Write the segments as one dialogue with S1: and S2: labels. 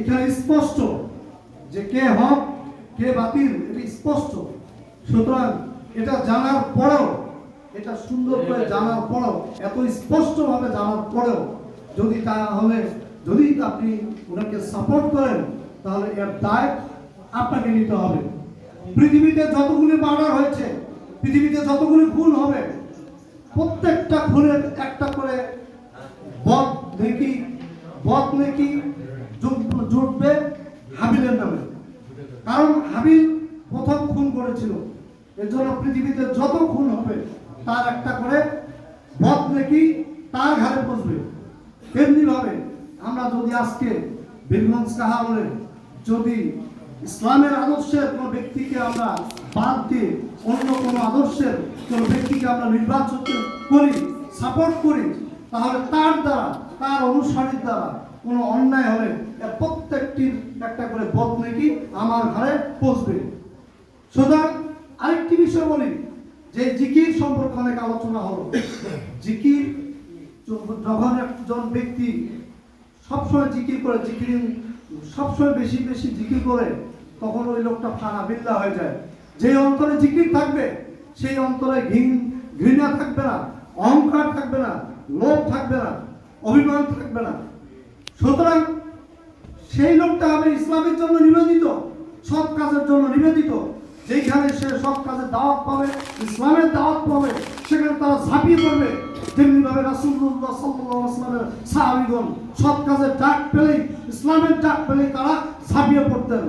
S1: এখানে স্পষ্ট যে কে হক, কে বাতিল, এটা স্পষ্ট। সুতরাং এটা জানার পরেও, এটা সুন্দর করে জানার পরেও, এত স্পষ্টভাবে জানার পরেও যদি তা তাহলে, যদি আপনি ওনাকে সাপোর্ট করেন, তাহলে এর দায় আপনাকে নিতে হবে। পৃথিবীতে যতগুলি মার্ডার হয়েছে, পৃথিবীতে যতগুলি খুন হবে, প্রত্যেকটা খুনের একটা করে বদ নেকি বদ নেকি জুটবে হাবিলের নামে। কারণ হাবিল প্রথম খুন করেছিল। এর জন্য পৃথিবীতে যত খুন হবে, তার একটা করে বদ নেকি তার ঘাড়ে বসবে। তেমনি ভাবে আমরা যদি আজকে বীরগঞ্জ কাহাবলে যদি ইসলামের আদর্শের কোনো ব্যক্তিকে আমরা বাদ দিয়ে অন্য কোনো আদর্শের কোনো ব্যক্তিকে আমরা নির্বাচন করি সাপোর্ট করি, তাহলে তার দ্বারা, তার অনুসারীর দ্বারা কোনো অন্যায় হলে প্রত্যেকটির একটা করে বদ নাকি আমার ঘরে পৌঁছবে। সুতরাং আরেকটি বিষয় বলি, যে জিকির সম্পর্কে অনেক আলোচনা হলো। জিকির যখন একজন ব্যক্তি সবসময় জিকির করে জিকির সবসময় বেশি বেশি জিকির করে, তখন ওই লোকটা ফানা বিল্লা হয়ে যায়। যে অন্তরে জিকির থাকবে, সেই অন্তরে ঘৃণ ঘৃণা থাকবে না, অহংকার থাকবে না, লোভ থাকবে না, অভিমান থাকবে না। সুতরাং সেই লোকটা হবে ইসলামের জন্য নিবেদিত, সৎ কাজের জন্য নিবেদিত। যেখানে সে সৎ কাজের দাওয়াত পাবে, ইসলামের দাওয়াত পাবে, সেখানে তারা ঝাঁপিয়ে পড়বে। তেমনি ভাবে রাসূলুল্লাহ সাল্লাল্লাহু আলাইহি সৎ কাজের ডাক পেলেই, ইসলামের ডাক পেলেই তারা ঝাঁপিয়ে পড়তেন।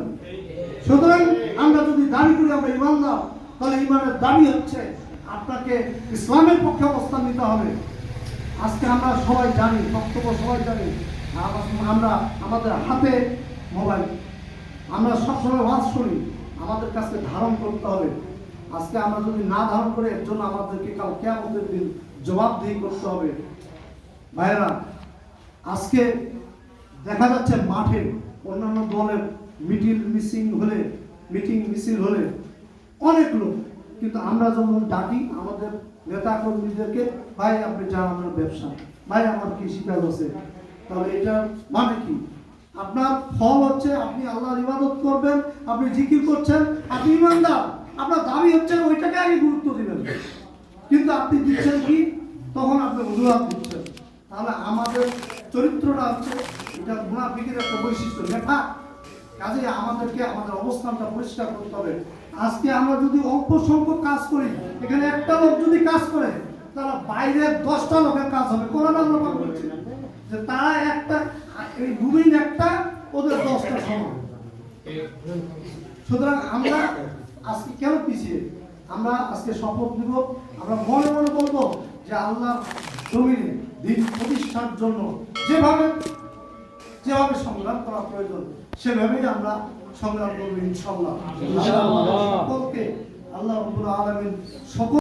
S1: সুতরাং আমরা যদি দাবি করি আমরা ইমানদার তাহলে ইমানের দাবি হচ্ছে আপনাকে ইসলামের পক্ষে অবস্থান নিতে হবে। আজকে আমরা সবাই জানি, বক্তব্য সবাই জানি আমরা আমাদের হাতে মোবাইল। আমরা সবসময় ওয়াজ শুনি, আমাদের কাছে ধারণ করতে হবে। আজকে আমরা যদি না ধারণ করে, এর জন্য আমাদেরকে কাল কেমতের দিন জবাবদিহি করতে হবে। ভাইয়েরা, আজকে দেখা যাচ্ছে মাঠে অন্যান্য দলের মিটিং মিসিং হলে, মিটিং মিছিল হলে অনেক লোক, কিন্তু আমরা যখন ডাকি, আমাদের নেতা কর্মীদেরকে, ভাই, আপনি যান আমার ব্যবসা। ভাই, আমার কৃষিকাজ আছে। তাহলে এটা মানে কি? আপনার ফল হচ্ছে আপনি আল্লাহর ইবাদত করবেন, আপনি জিকির করছেন, আপনি ইমানদার। আপনার দাবি হচ্ছে ওইটাকে আগে গুরুত্ব দিবেন। কিন্তু আপনি দিচ্ছেন কি? তখন আপনি অজুহাত দিচ্ছেন। তাহলে আমাদের চরিত্রটা হচ্ছে এটা মুনাফিকের একটা বৈশিষ্ট্য। লেখা কাজে আমাদেরকে আমাদের অবস্থানটা পরিষ্কার করতে হবে। আজকে আমরা যদি অল্প সংখ্যক কাজ করি, এখানে একটা লোক যদি কাজ করে তাহলে বাইরের দশটা লোকের কাজ হবে। কোরআন আমরা পাঠ করছি যে তারা একটা এই ভূমির একটা ওদের দশটা সমান। সুতরাং আমরা আজকে কেন পিছিয়ে? আমরা আজকে শপথ নিব। আমরা মনে মনে বলব যে আল্লাহ জমিনে দিন প্রতিষ্ঠার জন্য যেভাবে যেভাবে সংগ্রাম করা প্রয়োজন সেভাবেই আমরা সংগ্রাম করব ইনশাল্লাহ সকলকে আল্লাহ রব্বুল আলামিন সকল